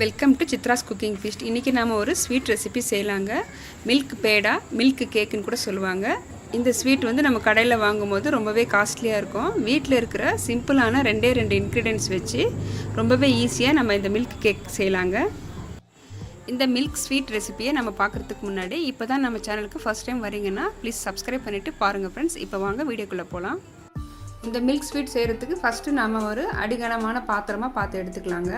Welcome to Chitra's Cooking Feast இன்றைக்கி நாம் ஒரு ஸ்வீட் ரெசிபி செய்யலாங்க. மில்க் பேடா மில்க் கேக்குன்னு கூட சொல்லுவாங்க. இந்த ஸ்வீட் வந்து நம்ம கடையில் வாங்கும்போது ரொம்பவே காஸ்ட்லியாக இருக்கும். வீட்டில் இருக்கிற சிம்பிளான ரெண்டே ரெண்டு இன்க்ரீடியன்ஸ் வச்சு ரொம்பவே ஈஸியாக நம்ம இந்த மில்க் கேக் செய்யலாங்க. இந்த மில்க் ஸ்வீட் ரெசிபியை நம்ம பார்க்குறதுக்கு முன்னாடி இப்போ தான் நம்ம சேனலுக்கு ஃபஸ்ட் டைம் வரீங்கன்னா ப்ளீஸ் சப்ஸ்கிரைப் பண்ணிவிட்டு பாருங்கள் ஃப்ரெண்ட்ஸ் இப்போ வாங்க வீடியோக்குள்ளே போகலாம் இந்த மில்க் ஸ்வீட் செய்கிறதுக்கு ஃபஸ்ட்டு நாம் ஒரு அடிகனமான பாத்திரமாக பார்த்து எடுத்துக்கலாங்க.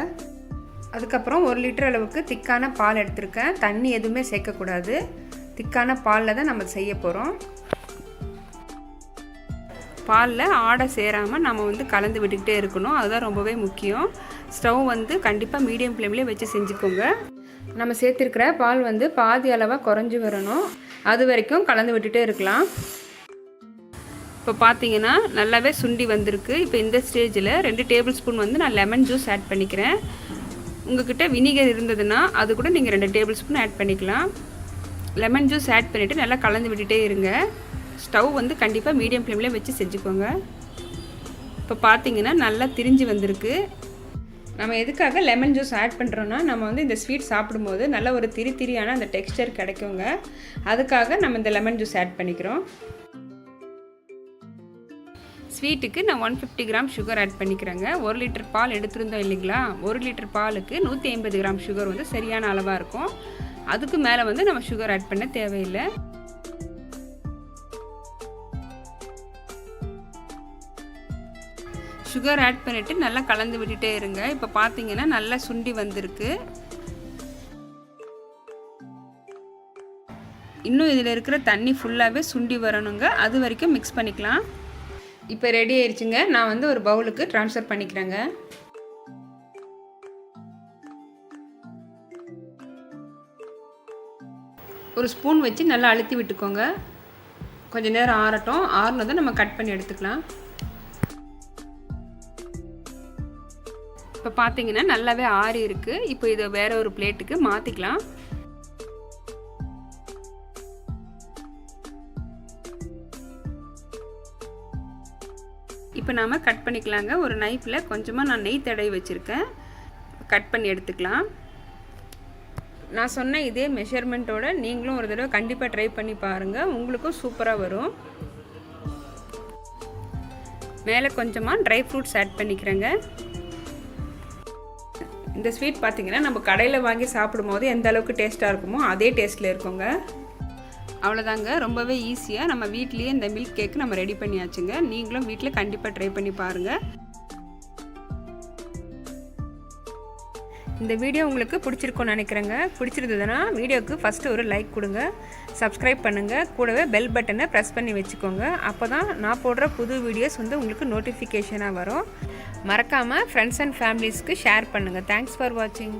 அதுக்கப்புறம் ஒரு லிட்டர் அளவுக்கு திக்கான பால் எடுத்திருக்கேன். தண்ணி எதுவுமே சேர்க்கக்கூடாது. திக்கான பாலில் தான் நம்ம செய்ய போகிறோம் பாலில் ஆடை சேராமல் நம்ம வந்து கலந்து விட்டுக்கிட்டே இருக்கணும். அதுதான் ரொம்பவே முக்கியம். ஸ்டவ் வந்து கண்டிப்பாக மீடியம் ஃப்ளேம்லேயே வச்சு செஞ்சுக்கோங்க. நம்ம சேர்த்துருக்கிற பால் வந்து பாதி அளவாக குறைஞ்சி வரணும். அது வரைக்கும் கலந்து விட்டுகிட்டே இருக்கலாம். இப்போ பார்த்தீங்கன்னா நல்லாவே சுண்டி வந்திருக்கு. இப்போ இந்த ஸ்டேஜில் ரெண்டு டேபிள் ஸ்பூன் வந்து நான் லெமன் ஜூஸ் ஆட் பண்ணிக்கிறேன். உங்ககிட்ட வினிகர் இருந்ததுன்னா அது கூட நீங்கள் ரெண்டு டேபிள் ஸ்பூன் ஆட் பண்ணிக்கலாம். லெமன் ஜூஸ் ஆட் பண்ணிவிட்டு நல்லா கலந்து விட்டுட்டே இருங்க. ஸ்டவ் வந்து கண்டிப்பாக மீடியம் ஃப்ளேம்லேயே வச்சு செஞ்சுக்கோங்க. இப்போ பார்த்தீங்கன்னா நல்லா திரிஞ்சு வந்திருக்கு. நம்ம எதுக்காக லெமன் ஜூஸ் ஆட் பண்ணுறோன்னா நம்ம வந்து இந்த ஸ்வீட் சாப்பிடும்போது நல்ல ஒரு திரி திரியான அந்த டெக்ஸ்டர் கிடைக்குங்க. அதுக்காக நம்ம இந்த லெமன் ஜூஸ் ஆட் பண்ணிக்கிறோம். ஸ்வீட்டுக்கு நான் one fifty gram sugar add பண்ணிக்கிறேங்க. ஒரு லிட்டர் பால் எடுத்திருந்தோம் இல்லைங்களா? ஒரு லிட்டர் பாலுக்கு நூற்றி ஐம்பது கிராம் சுகர் வந்து சரியான அளவாக இருக்கும். அதுக்கு மேலே வந்து நம்ம சுகர் ஆட் பண்ண தேவையில்லை. சுகர் ஆட் பண்ணிவிட்டு நல்லா கலந்து விட்டுட்டே இருங்க. இப்போ பார்த்தீங்கன்னா நல்லா சுண்டி வந்திருக்கு. இன்னும் இதில் இருக்கிற தண்ணி ஃபுல்லாகவே சுண்டி வரணுங்க. அது வரைக்கும் மிக்ஸ் பண்ணிக்கலாம். இப்போ ரெடி ஆயிடுச்சுங்க நான் வந்து ஒரு பவுலுக்கு ட்ரான்ஸ்ஃபர் பண்ணிக்கிறேங்க. ஒரு ஸ்பூன் வச்சு நல்லா அழுத்தி விட்டுக்கோங்க. கொஞ்சம் நேரம் ஆறட்டும். ஆறுனதும் நம்ம கட் பண்ணி எடுத்துக்கலாம். இப்போ பார்த்தீங்கன்னா நல்லாவே ஆறி இருக்குது இப்போ இதை வேற ஒரு பிளேட்டுக்கு மாற்றிக்கலாம் இப்போ நாம் கட் பண்ணிக்கலாங்க. ஒரு நைஃப்பில் கொஞ்சமாக நான் நெய் தடவி வச்சுருக்கேன். கட் பண்ணி எடுத்துக்கலாம். நான் சொன்ன இதே மெஷர்மெண்ட்டோட நீங்களும் ஒரு தடவை கண்டிப்பாக ட்ரை பண்ணி பாருங்கள் உங்களுக்கும் சூப்பராக வரும். மேலே கொஞ்சமாக ட்ரை ஃப்ரூட்ஸ் ஆட் பண்ணிக்கிறேங்க. இந்த ஸ்வீட் பார்த்திங்கன்னா நம்ம கடையில் வாங்கி சாப்பிடும்போது எந்த அளவுக்கு டேஸ்ட்டாக இருக்குமோ அதே டேஸ்ட்டில் இருக்குங்க. அவ்வளோதாங்க. ரொம்பவே ஈஸியாக நம்ம வீட்லேயே இந்த மில்க் கேக்கு நம்ம ரெடி பண்ணியாச்சுங்க. நீங்களும் வீட்டில் கண்டிப்பாக ட்ரை பண்ணி பாருங்கள் இந்த வீடியோ உங்களுக்கு பிடிச்சிருக்கும்னு நினைக்கிறேங்க. பிடிச்சிருந்ததுன்னா வீடியோவுக்கு ஃபஸ்ட்டு ஒரு லைக் கொடுங்க. சப்ஸ்கிரைப் பண்ணுங்கள் கூடவே பெல் பட்டனை ப்ரெஸ் பண்ணி வச்சுக்கோங்க. அப்போ தான் நான் போடுற புது வீடியோஸ் வந்து உங்களுக்கு நோட்டிஃபிகேஷனாக வரும். மறக்காமல் ஃப்ரெண்ட்ஸ் அண்ட் ஃபேமிலிஸ்க்கு ஷேர் பண்ணுங்கள் தேங்க்ஸ் ஃபார் வாட்சிங்